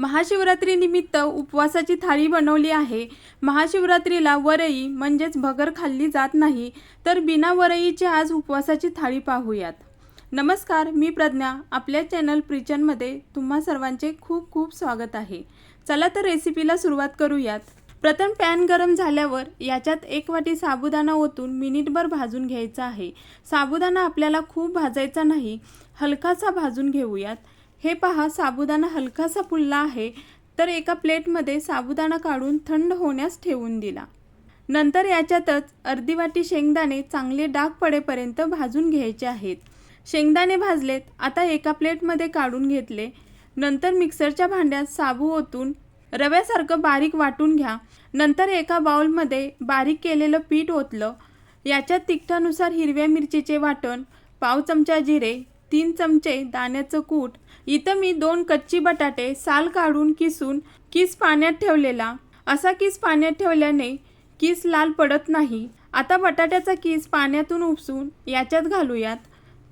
महाशिवरात्रीनिमित्त उपवासाची थाळी बनवली आहे. महाशिवरात्रीला वरई म्हणजेच भगर खाल्ली जात नाही तर बिना वरईची आज उपवासाची थाळी पाहूयात. नमस्कार मी प्रज्ञा. आपल्या चॅनल प्रिचनमध्ये तुम्हा सर्वांचे खूप खूप स्वागत आहे. चला तर रेसिपीला सुरुवात करूयात. प्रथम पॅन गरम झाल्यावर याच्यात एक वाटी साबुदाणा ओतून मिनिटभर भाजून घ्यायचा आहे. साबुदाणा आपल्याला खूप भाजायचा नाही हलकासा भाजून घेऊयात. हे पहा साबुदाणा हलकासा फुलला आहे तर एका प्लेटमध्ये साबुदाणा काढून थंड होण्यास ठेवून दिला. नंतर याच्यातच अर्धी वाटी शेंगदाणे चांगले डाग पडेपर्यंत भाजून घ्यायचे आहेत. शेंगदाणे भाजलेत आता एका प्लेटमध्ये काढून घेतले. नंतर मिक्सरच्या भांड्यात साबू ओतून रव्यासारखं बारीक वाटून घ्या. नंतर एका बाउलमध्ये बारीक केलेलं पीठ ओतलं. याच्यात तिखटानुसार हिरव्या मिरचीचे वाटण पाव चमचा जिरे तीन चमचे दाण्याचं कूट. इथं मी दोन कच्ची बटाटे साल काढून किसून किस पाण्यात ठेवलेला. असा किस पाण्यात ठेवल्याने किस लाल पडत नाही. आता बटाट्याचा किस पाण्यातून उपसून याच्यात घालूयात.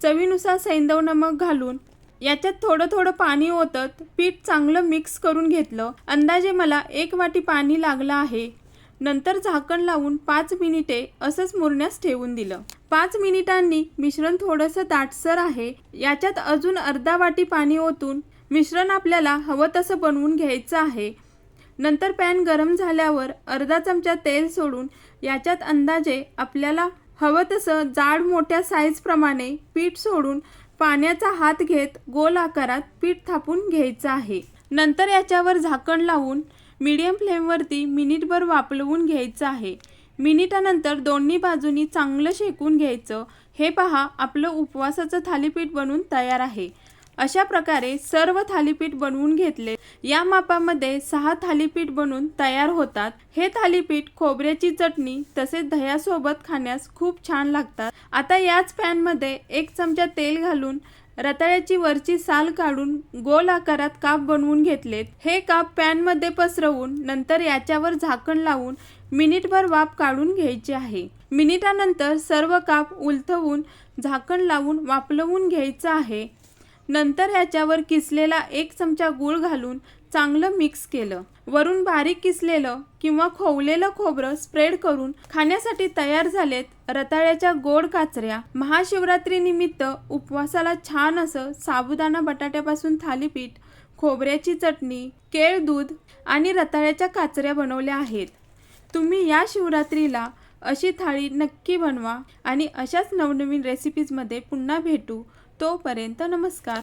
चवीनुसार सैंदव नमक घालून याच्यात थोडं थोडं पाणी ओतत पीठ चांगलं मिक्स करून घेतलं. अंदाजे मला एक वाटी पाणी लागलं आहे. नंतर झाकण लावून पाच मिनिटे असंच मुरण्यास ठेवून दिलं. पाच मिनिटांनी मिश्रण थोडंसं दाटसर आहे. याच्यात अजून अर्धा वाटी पाणी ओतून मिश्रण आपल्याला हवं तसं बनवून घ्यायचं आहे. नंतर पॅन गरम झाल्यावर अर्धा चमचा तेल सोडून याच्यात अंदाजे आपल्याला हवं तसं जाड मोठ्या साईजप्रमाणे पीठ सोडून पाण्याचा हात घेत गोल आकारात पीठ थापून घ्यायचं आहे. नंतर याच्यावर झाकण लावून मीडियम फ्लेमवरती मिनिटभर वापलवून घ्यायचं आहे. मिनिटानंतर दोन्ही बाजूनी चांगलं शेकून घ्यायचं. हे पहा आपलं उपवासाचं थालीपीठ बनवून तयार आहे. अशा प्रकारे सर्व थालीपीठ बनवून घेतले. या मापामध्ये सहा थालीपीठ बनवून तयार होतात. हे थालीपीठ खोबऱ्याची चटणी तसेच दह्यासोबत खाण्यास खूप छान लागतात. आता याच पॅनमध्ये एक चमचा तेल घालून रताळ्याची वरची साल काढून गोल आकारात काप बनवून घेतलेत. हे काप पॅनमध्ये पसरवून नंतर याच्यावर झाकण लावून मिनिटभर वाफ काढून घ्यायची आहे. मिनिटानंतर सर्व काप उलथवून झाकण लावून वापलवून घ्यायचं आहे. नंतर याच्यावर किसलेला एक चमचा गूळ घालून चांगलं मिक्स केलं. वरून बारीक किसलेलं किंवा खोवलेलं खोबरं स्प्रेड करून खाण्यासाठी तयार झालेत रताळ्याच्या गोड काचऱ्या. महाशिवरात्री निमित्त उपवासाला छान असं साबुदाणा बटाट्यापासून थालीपीठ खोबऱ्याची चटणी केळ दूध आणि रताळ्याच्या काचऱ्या बनवल्या आहेत. तुम्ही या शिवरात्रीला अशी थाळी नक्की बनवा आणि अशाच नवनवीन रेसिपीजमध्ये पुन्हा भेटू. तोपर्यंत नमस्कार.